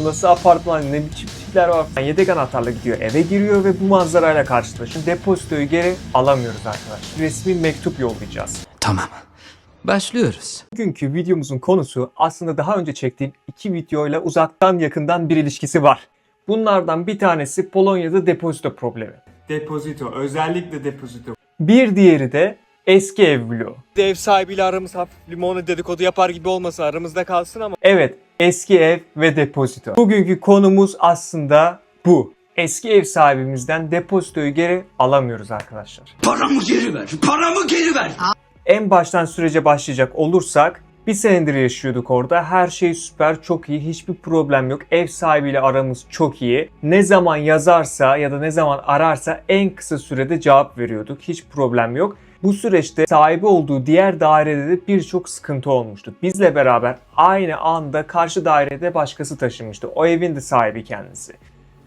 Bu nasıl apartman ne biçim tipler var. Yani yedek anahtarla gidiyor eve giriyor ve bu manzarayla karşılaşıyor. Depozitoyu geri alamıyoruz arkadaşlar. Resmi mektup yollayacağız. Tamam. Başlıyoruz. Bugünkü videomuzun konusu aslında daha önce çektiğim iki videoyla uzaktan yakından bir ilişkisi var. Bunlardan bir tanesi Polonya'da depozito problemi. Depozito, özellikle depozito. Bir diğeri de eski ev bloğu. Ev sahibiyle aramız hafif limonu dedikodu yapar gibi olmasa aramızda kalsın ama. Evet, eski ev ve depozito. Bugünkü konumuz aslında bu. Eski ev sahibimizden depozitoyu geri alamıyoruz arkadaşlar. Paramı geri ver. Paramı geri ver. En baştan sürece başlayacak olursak bir senedir yaşıyorduk orada. Her şey süper, çok iyi. Hiçbir problem yok. Ev sahibiyle aramız çok iyi. Ne zaman yazarsa ya da ne zaman ararsa en kısa sürede cevap veriyorduk. Hiç problem yok. Bu süreçte sahibi olduğu diğer dairede de birçok sıkıntı olmuştu. Bizle beraber aynı anda karşı dairede başkası taşınmıştı. O evin de sahibi kendisi.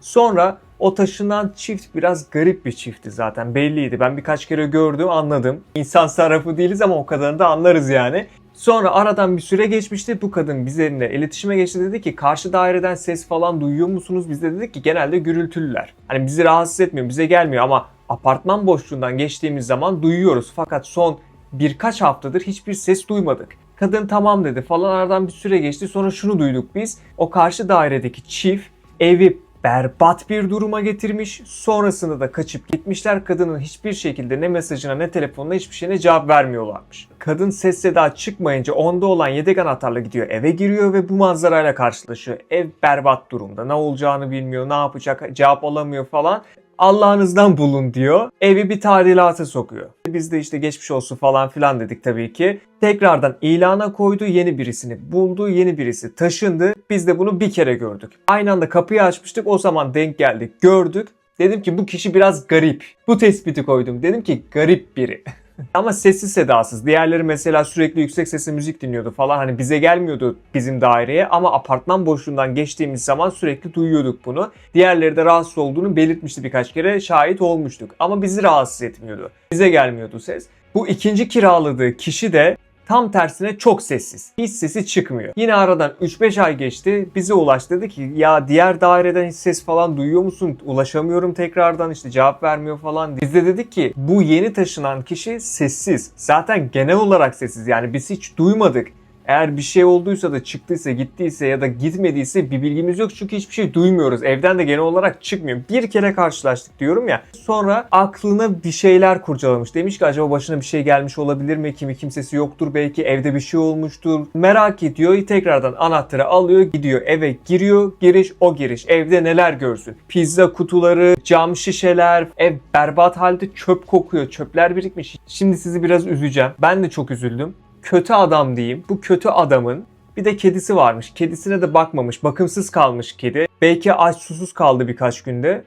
Sonra o taşınan çift biraz garip bir çiftti zaten belliydi. Ben birkaç kere gördüm anladım. İnsan sarrafı değiliz ama o kadarını da anlarız yani. Sonra aradan bir süre geçmişti. Bu kadın bizimle iletişime geçti dedi ki karşı daireden ses falan duyuyor musunuz? Biz de dedik ki genelde gürültülüler. Hani bizi rahatsız etmiyor, bize gelmiyor ama apartman boşluğundan geçtiğimiz zaman duyuyoruz. Fakat son birkaç haftadır hiçbir ses duymadık. Kadın tamam dedi falan aradan bir süre geçti. Sonra şunu duyduk biz. O karşı dairedeki çift evi berbat bir duruma getirmiş. Sonrasında da kaçıp gitmişler. Kadının hiçbir şekilde ne mesajına ne telefonuna hiçbir şeyine cevap vermiyorlarmış. Kadın ses seda çıkmayınca onda olan yedek anahtarla gidiyor eve giriyor ve bu manzarayla karşılaşıyor. Ev berbat durumda. Ne olacağını bilmiyor, ne yapacak, cevap alamıyor falan. Allah'ınızdan bulun diyor. Evi bir tadilata sokuyor. Biz de işte geçmiş olsun falan filan dedik tabii ki. Tekrardan ilana koydu, yeni birisini buldu, yeni birisi taşındı. Biz de bunu bir kere gördük. Aynı anda kapıyı açmıştık, o zaman denk geldik, gördük. Dedim ki bu kişi biraz garip. Bu tespiti koydum. Dedim ki garip biri. Ama sessiz sedasız. Diğerleri mesela sürekli yüksek sesle müzik dinliyordu falan. Hani bize gelmiyordu bizim daireye ama apartman boşluğundan geçtiğimiz zaman sürekli duyuyorduk bunu. Diğerleri de rahatsız olduğunu belirtmişti birkaç kere. Şahit olmuştuk. Ama bizi rahatsız etmiyordu. Bize gelmiyordu ses. Bu ikinci kiraladığı kişi de Tam tersine çok sessiz. Hiç sesi çıkmıyor. Yine aradan 3-5 ay geçti. Bize ulaştı dedi ki ya diğer daireden hiç ses falan duyuyor musun? Ulaşamıyorum tekrardan işte cevap vermiyor falan. Biz de dedik ki bu yeni taşınan kişi sessiz. Zaten genel olarak sessiz yani biz hiç duymadık. Eğer bir şey olduysa da çıktıysa gittiyse ya da gitmediyse bir bilgimiz yok çünkü hiçbir şey duymuyoruz. Evden de genel olarak çıkmıyor. Bir kere karşılaştık diyorum ya. Sonra aklına bir şeyler kurcalamış. Demiş ki acaba başına bir şey gelmiş olabilir mi? Kimi kimsesi yoktur belki evde bir şey olmuştur. Merak ediyor. Tekrardan anahtarı alıyor gidiyor eve giriyor. Giriş o giriş. Evde neler görsün. Pizza kutuları, cam şişeler, ev berbat halde çöp kokuyor. Çöpler birikmiş. Şimdi sizi biraz üzeceğim. Ben de çok üzüldüm kötü adam diyeyim. Bu kötü adamın bir de kedisi varmış. Kedisine de bakmamış. Bakımsız kalmış kedi. Belki aç susuz kaldı birkaç günde.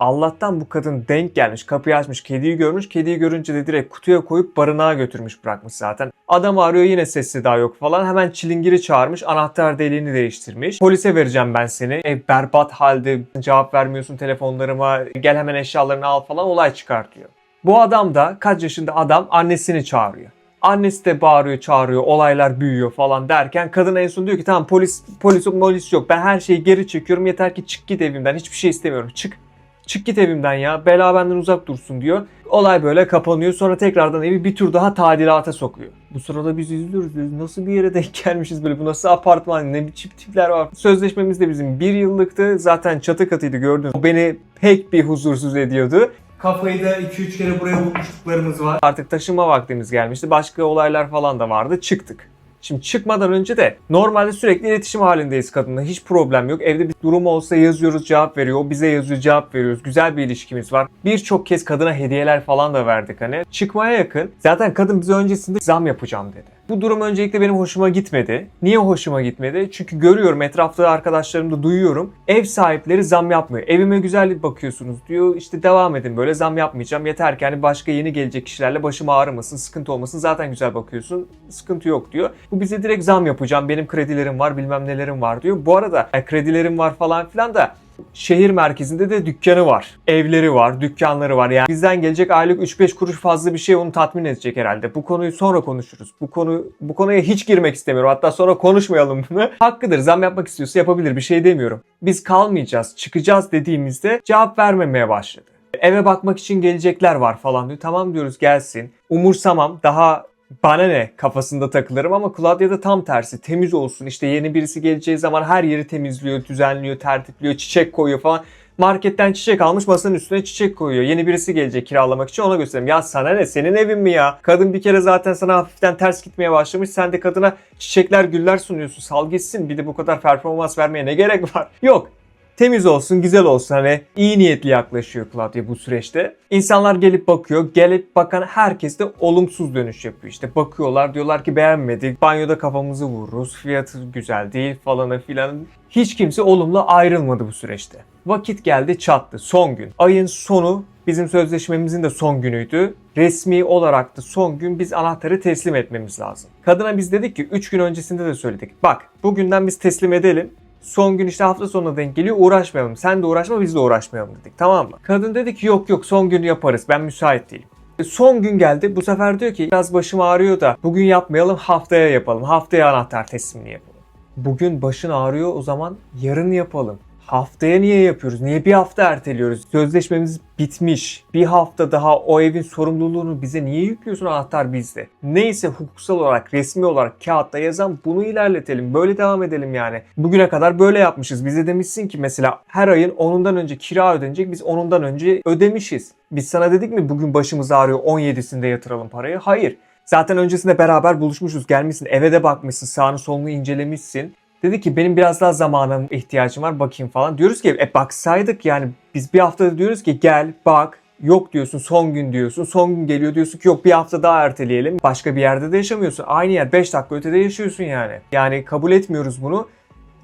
Allah'tan bu kadın denk gelmiş. Kapıyı açmış. Kediyi görmüş. Kediyi görünce de direkt kutuya koyup barınağa götürmüş bırakmış zaten. Adam arıyor yine sesi daha yok falan. Hemen çilingiri çağırmış. Anahtar deliğini değiştirmiş. Polise vereceğim ben seni. Ev berbat halde cevap vermiyorsun telefonlarıma. Gel hemen eşyalarını al falan olay çıkartıyor. Bu adam da kaç yaşında adam annesini çağırıyor. Annesi de bağırıyor, çağırıyor, olaylar büyüyor falan derken kadın en son diyor ki tamam polis polis polis yok. Ben her şeyi geri çekiyorum. Yeter ki çık git evimden. Hiçbir şey istemiyorum. Çık. Çık git evimden ya. Bela benden uzak dursun diyor. Olay böyle kapanıyor. Sonra tekrardan evi bir tur daha tadilata sokuyor. Bu sırada biz izliyoruz. Diyoruz, nasıl bir yere denk gelmişiz böyle? Bu nasıl apartman? Ne biçim tipler var? Sözleşmemiz de bizim bir yıllıktı. Zaten çatı katıydı gördünüz. Beni pek bir huzursuz ediyordu. Kafayı da 2-3 kere buraya vurmuşluklarımız var. Artık taşınma vaktimiz gelmişti. Başka olaylar falan da vardı. Çıktık. Şimdi çıkmadan önce de normalde sürekli iletişim halindeyiz kadınla. Hiç problem yok. Evde bir durum olsa yazıyoruz cevap veriyor. O bize yazıyor cevap veriyoruz. Güzel bir ilişkimiz var. Birçok kez kadına hediyeler falan da verdik hani. Çıkmaya yakın. Zaten kadın bize öncesinde zam yapacağım dedi. Bu durum öncelikle benim hoşuma gitmedi. Niye hoşuma gitmedi? Çünkü görüyorum etrafta arkadaşlarım da duyuyorum. Ev sahipleri zam yapmıyor. Evime güzellik bakıyorsunuz diyor. İşte devam edin böyle zam yapmayacağım. Yeter ki hani başka yeni gelecek kişilerle başım ağrımasın, sıkıntı olmasın. Zaten güzel bakıyorsun. Sıkıntı yok diyor. Bu bize direkt zam yapacağım. Benim kredilerim var, bilmem nelerim var diyor. Bu arada kredilerim var falan filan da Şehir merkezinde de dükkanı var. Evleri var, dükkanları var. Yani bizden gelecek aylık 3-5 kuruş fazla bir şey onu tatmin edecek herhalde. Bu konuyu sonra konuşuruz. Bu konu bu konuya hiç girmek istemiyorum. Hatta sonra konuşmayalım bunu. Hakkıdır. Zam yapmak istiyorsa yapabilir. Bir şey demiyorum. Biz kalmayacağız, çıkacağız dediğimizde cevap vermemeye başladı. Eve bakmak için gelecekler var falan diyor. Tamam diyoruz gelsin. Umursamam. Daha bana ne kafasında takılırım ama Claudia'da tam tersi. Temiz olsun. İşte yeni birisi geleceği zaman her yeri temizliyor, düzenliyor, tertipliyor, çiçek koyuyor falan. Marketten çiçek almış masanın üstüne çiçek koyuyor. Yeni birisi gelecek kiralamak için ona göstereyim. Ya sana ne senin evin mi ya? Kadın bir kere zaten sana hafiften ters gitmeye başlamış. Sen de kadına çiçekler güller sunuyorsun. Sal gitsin bir de bu kadar performans vermeye ne gerek var? Yok temiz olsun, güzel olsun. Hani iyi niyetli yaklaşıyor Claudia bu süreçte. İnsanlar gelip bakıyor. Gelip bakan herkes de olumsuz dönüş yapıyor. İşte bakıyorlar diyorlar ki beğenmedik. Banyoda kafamızı vururuz. Fiyatı güzel değil falan filan. Hiç kimse olumlu ayrılmadı bu süreçte. Vakit geldi çattı. Son gün. Ayın sonu bizim sözleşmemizin de son günüydü. Resmi olarak da son gün biz anahtarı teslim etmemiz lazım. Kadına biz dedik ki 3 gün öncesinde de söyledik. Bak bugünden biz teslim edelim. Son gün işte hafta sonuna denk geliyor uğraşmayalım. Sen de uğraşma biz de uğraşmayalım dedik tamam mı? Kadın dedi ki yok yok son gün yaparız ben müsait değilim. E, Son gün geldi bu sefer diyor ki biraz başım ağrıyor da bugün yapmayalım haftaya yapalım. Haftaya anahtar teslimini yapalım. Bugün başın ağrıyor o zaman yarın yapalım. Haftaya niye yapıyoruz? Niye bir hafta erteliyoruz? Sözleşmemiz bitmiş. Bir hafta daha o evin sorumluluğunu bize niye yüklüyorsun anahtar bizde? Neyse hukuksal olarak, resmi olarak kağıtta yazan bunu ilerletelim. Böyle devam edelim yani. Bugüne kadar böyle yapmışız. Bize demişsin ki mesela her ayın 10'undan önce kira ödenecek. Biz 10'undan önce ödemişiz. Biz sana dedik mi bugün başımız ağrıyor 17'sinde yatıralım parayı? Hayır. Zaten öncesinde beraber buluşmuşuz. Gelmişsin eve de bakmışsın. Sağını solunu incelemişsin. Dedi ki benim biraz daha zamana ihtiyacım var bakayım falan. Diyoruz ki e baksaydık yani biz bir haftada diyoruz ki gel bak Yok diyorsun son gün diyorsun. Son gün geliyor diyorsun ki yok bir hafta daha erteleyelim. Başka bir yerde de yaşamıyorsun. Aynı yer 5 dakika ötede yaşıyorsun yani. Yani kabul etmiyoruz bunu.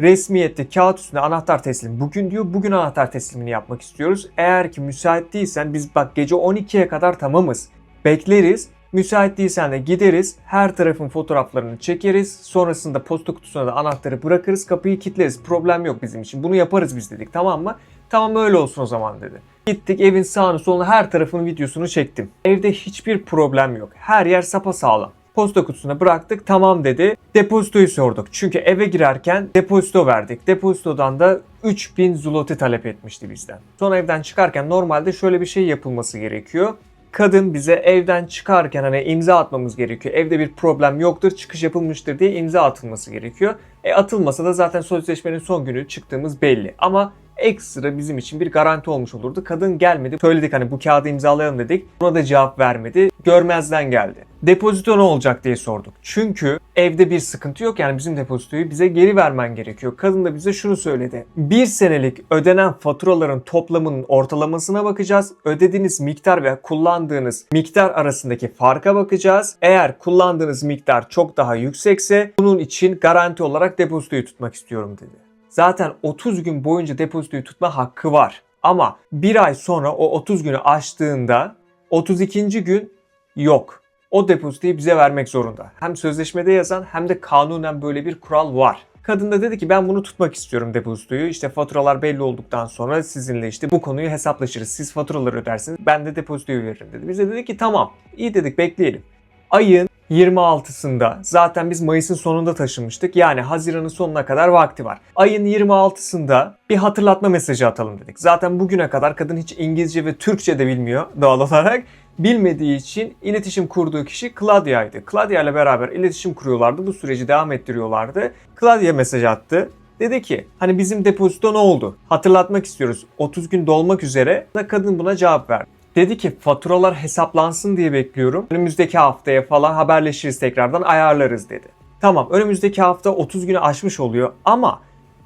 Resmiyette kağıt üstünde anahtar teslim. Bugün diyor bugün anahtar teslimini yapmak istiyoruz. Eğer ki müsait değilsen biz bak gece 12'ye kadar tamamız. Bekleriz. Müsait değilsen de gideriz. Her tarafın fotoğraflarını çekeriz. Sonrasında posta kutusuna da anahtarı bırakırız. Kapıyı kilitleriz. Problem yok bizim için. Bunu yaparız biz dedik tamam mı? Tamam öyle olsun o zaman dedi. Gittik evin sağını solunu her tarafının videosunu çektim. Evde hiçbir problem yok. Her yer sapasağlam. Posta kutusuna bıraktık tamam dedi. Depozitoyu sorduk. Çünkü eve girerken depozito verdik. Depozitodan da 3000 zloty talep etmişti bizden. Sonra evden çıkarken normalde şöyle bir şey yapılması gerekiyor. Kadın bize evden çıkarken hani imza atmamız gerekiyor. Evde bir problem yoktur, çıkış yapılmıştır diye imza atılması gerekiyor. E atılmasa da zaten sözleşmenin son günü çıktığımız belli. Ama ekstra bizim için bir garanti olmuş olurdu. Kadın gelmedi. Söyledik hani bu kağıdı imzalayalım dedik. Buna da cevap vermedi. Görmezden geldi. Depozito ne olacak diye sorduk. Çünkü evde bir sıkıntı yok. Yani bizim depozitoyu bize geri vermen gerekiyor. Kadın da bize şunu söyledi. Bir senelik ödenen faturaların toplamının ortalamasına bakacağız. Ödediğiniz miktar ve kullandığınız miktar arasındaki farka bakacağız. Eğer kullandığınız miktar çok daha yüksekse bunun için garanti olarak depozitoyu tutmak istiyorum dedi. Zaten 30 gün boyunca depozitoyu tutma hakkı var. Ama bir ay sonra o 30 günü aştığında 32. gün yok. O depozitoyu bize vermek zorunda. Hem sözleşmede yazan hem de kanunen böyle bir kural var. Kadın da dedi ki ben bunu tutmak istiyorum depozitoyu. İşte faturalar belli olduktan sonra sizinle işte bu konuyu hesaplaşırız. Siz faturaları ödersiniz ben de depozitoyu veririm dedi. Biz de dedik ki tamam iyi dedik bekleyelim. Ayın 26'sında zaten biz Mayıs'ın sonunda taşınmıştık. Yani Haziran'ın sonuna kadar vakti var. Ayın 26'sında bir hatırlatma mesajı atalım dedik. Zaten bugüne kadar kadın hiç İngilizce ve Türkçe de bilmiyor doğal olarak. Bilmediği için iletişim kurduğu kişi Claudia'ydı. Claudia ile beraber iletişim kuruyorlardı. Bu süreci devam ettiriyorlardı. Claudia mesaj attı. Dedi ki hani bizim depozito ne oldu? Hatırlatmak istiyoruz. 30 gün dolmak üzere. Kadın buna cevap verdi. Dedi ki faturalar hesaplansın diye bekliyorum. Önümüzdeki haftaya falan haberleşiriz tekrardan ayarlarız dedi. Tamam önümüzdeki hafta 30 günü aşmış oluyor ama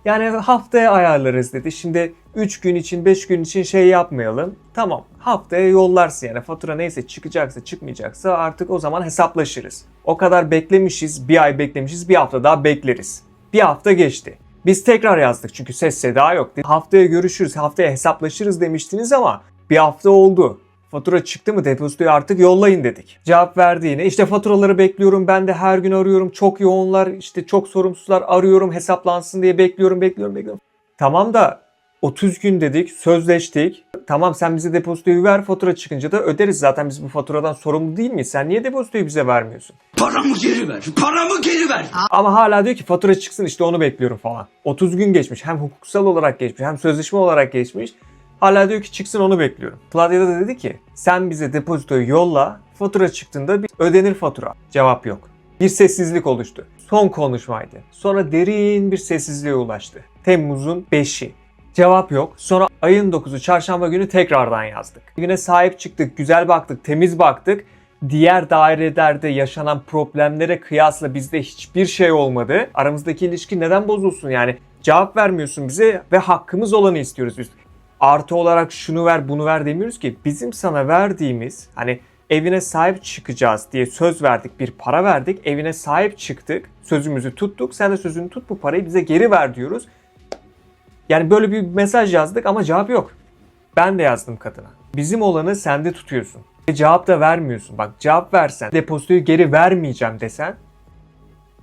yani haftaya ayarlarız dedi. Şimdi 3 gün için 5 gün için şey yapmayalım. Tamam haftaya yollarsın yani fatura neyse çıkacaksa çıkmayacaksa artık o zaman hesaplaşırız. O kadar beklemişiz bir ay beklemişiz bir hafta daha bekleriz. Bir hafta geçti. Biz tekrar yazdık çünkü ses seda yok. Haftaya görüşürüz haftaya hesaplaşırız demiştiniz ama bir hafta oldu. Fatura çıktı mı depozitoyu artık yollayın dedik. Cevap verdi yine. İşte faturaları bekliyorum. Ben de her gün arıyorum. Çok yoğunlar. işte çok sorumsuzlar. Arıyorum hesaplansın diye bekliyorum, bekliyorum, bekliyorum. Tamam da 30 gün dedik, sözleştik. Tamam sen bize depozitoyu ver, fatura çıkınca da öderiz. Zaten biz bu faturadan sorumlu değil miyiz? Sen niye depozitoyu bize vermiyorsun? Paramı geri ver. Paramı geri ver. Ama hala diyor ki fatura çıksın işte onu bekliyorum falan. 30 gün geçmiş. Hem hukuksal olarak geçmiş hem sözleşme olarak geçmiş. Hala diyor ki çıksın onu bekliyorum. Claudia da dedi ki sen bize depozitoyu yolla. Fatura çıktığında bir ödenir fatura. Cevap yok. Bir sessizlik oluştu. Son konuşmaydı. Sonra derin bir sessizliğe ulaştı. Temmuz'un 5'i. Cevap yok. Sonra ayın 9'u çarşamba günü tekrardan yazdık. Güne sahip çıktık, güzel baktık, temiz baktık. Diğer dairelerde yaşanan problemlere kıyasla bizde hiçbir şey olmadı. Aramızdaki ilişki neden bozulsun yani? Cevap vermiyorsun bize ve hakkımız olanı istiyoruz biz. Artı olarak şunu ver bunu ver demiyoruz ki bizim sana verdiğimiz hani evine sahip çıkacağız diye söz verdik bir para verdik evine sahip çıktık sözümüzü tuttuk sen de sözünü tut bu parayı bize geri ver diyoruz. Yani böyle bir mesaj yazdık ama cevap yok. Ben de yazdım kadına. Bizim olanı sende tutuyorsun. Ve cevap da vermiyorsun. Bak cevap versen, depozitoyu geri vermeyeceğim desen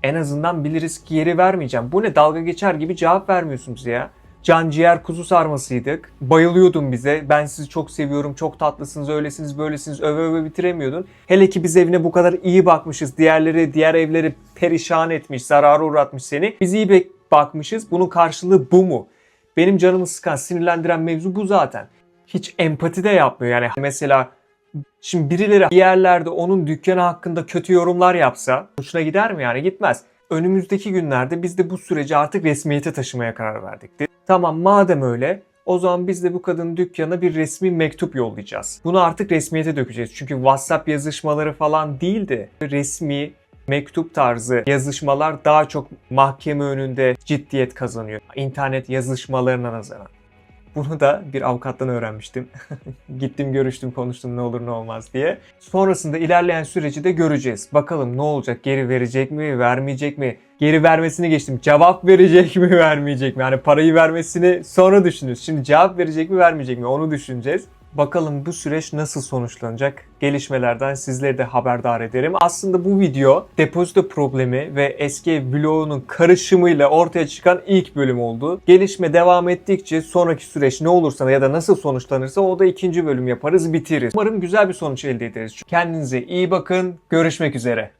en azından biliriz ki geri vermeyeceğim. Bu ne dalga geçer gibi cevap vermiyorsun bize ya. Can ciğer kuzu sarmasıydık. Bayılıyordun bize. Ben sizi çok seviyorum. Çok tatlısınız, öylesiniz, böylesiniz. Öve öve bitiremiyordun. Hele ki biz evine bu kadar iyi bakmışız. Diğerleri, diğer evleri perişan etmiş, zarara uğratmış seni. Biz iyi bakmışız. Bunun karşılığı bu mu? Benim canımı sıkan, sinirlendiren mevzu bu zaten. Hiç empati de yapmıyor. Yani mesela Şimdi birileri bir yerlerde onun dükkanı hakkında kötü yorumlar yapsa hoşuna gider mi yani? Gitmez. Önümüzdeki günlerde biz de bu süreci artık resmiyete taşımaya karar verdik. Tamam madem öyle o zaman biz de bu kadının dükkanına bir resmi mektup yollayacağız. Bunu artık resmiyete dökeceğiz. Çünkü WhatsApp yazışmaları falan değildi. Resmi mektup tarzı yazışmalar daha çok mahkeme önünde ciddiyet kazanıyor. İnternet yazışmalarına nazaran. Bunu da bir avukattan öğrenmiştim. Gittim görüştüm konuştum ne olur ne olmaz diye. Sonrasında ilerleyen süreci de göreceğiz. Bakalım ne olacak geri verecek mi vermeyecek mi? Geri vermesini geçtim. Cevap verecek mi vermeyecek mi? Yani parayı vermesini sonra düşünürüz. Şimdi cevap verecek mi vermeyecek mi onu düşüneceğiz. Bakalım bu süreç nasıl sonuçlanacak? Gelişmelerden sizleri de haberdar ederim. Aslında bu video depozito problemi ve eski bloğunun karışımıyla ortaya çıkan ilk bölüm oldu. Gelişme devam ettikçe sonraki süreç ne olursa ya da nasıl sonuçlanırsa o da ikinci bölüm yaparız bitiririz. Umarım güzel bir sonuç elde ederiz. Kendinize iyi bakın. Görüşmek üzere.